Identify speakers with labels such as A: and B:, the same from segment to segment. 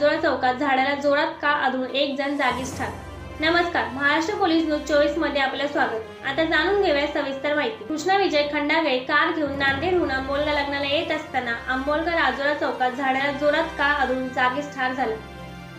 A: चौकात झाडाला जोरात का आदळून एक जण जागीच ठार. नमस्कार महाराष्ट्र पोलीस न्यूज चोवीसमध्ये आपलं स्वागत. आता जाणून घेऊया सविस्तर माहिती. कृष्णा विजय खंडागळे कार घेऊन नांदेडहून आंबोलगा लग्नाला येत असताना आंबोलगा राजोरा चौकात झाडाला जोरात का आदळून जागीच ठार झाला.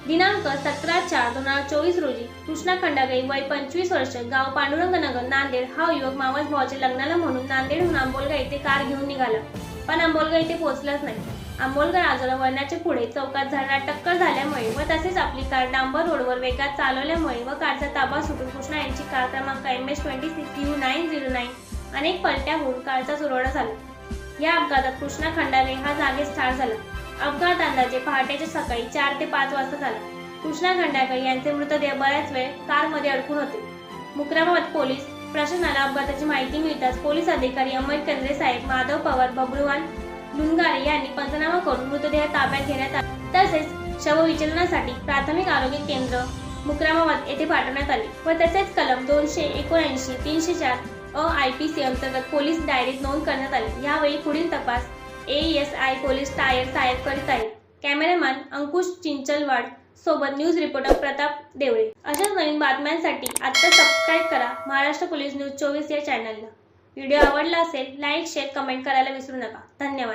A: दिनांक सतरा चार दोन हजार चोवीस रोजी कृष्णा खंडागळे वय पंचवीस वर्ष गाव पांडुरंगनगर नांदेड हा युवक मावस भावाच्या लग्नाला म्हणून नांदेडहून आंबोलगा येथे कार घेऊन निघाला. पण आंबोलगा येथे पोहोचलाच नाही. आंबोलगा राजोरा वळणाच्या पुढे चौकात झाडाला टक्कर झाल्यामुळे व तसेच आपली कार डांबर रोडवर वेगात चालवल्यामुळे व कारचा ताबा सुटून कृष्णा यांची कार क्रमांक M S twenty six U nine zero nine अनेक पलट्या होऊन कारचा चुरवडा झाला. या अपघातात कृष्णा खंडागळे हा जागीच ठार झाला. अपघात अंदाजे पहाटेच्या सकाळी चार ते पाच वाजता झाला. कृष्णा खंडाकर यांचे मृतदेह बऱ्याच वेळ कारमध्ये अडकून होते. मुक्रामाबाद पोलीस प्रशासनाला अपघाताची माहिती मिळताच पोलीस अधिकारी अमर केंद्रे साहेब माधव पवार बबरुवाल लुंगारे यांनी पंचनामा करून मृतदेह ताब्यात घेण्यात आला. तसेच शवविचलनासाठी प्राथमिक आरोग्य केंद्र मुक्रामाबाद येथे पाठवण्यात आले व तसेच कलम दोनशे एकोणऐंशी तीनशे चार अ आय पी सी अंतर्गत पोलीस डायरीत नोंद करण्यात आली. यावेळी पुढील तपास ए एस आय पोलीस टायर साहेब करीत आहेत. कॅमेरामॅन अंकुश चिंचलवाड सोबत न्यूज रिपोर्टर प्रताप देवळे. अशाच नवीन बातम्यांसाठी आत्ता सबस्क्राईब करा महाराष्ट्र पोलीस न्यूज चोवीस या चॅनलला. व्हिडिओ आवडला असेल लाईक शेअर कमेंट करायला विसरू नका. धन्यवाद.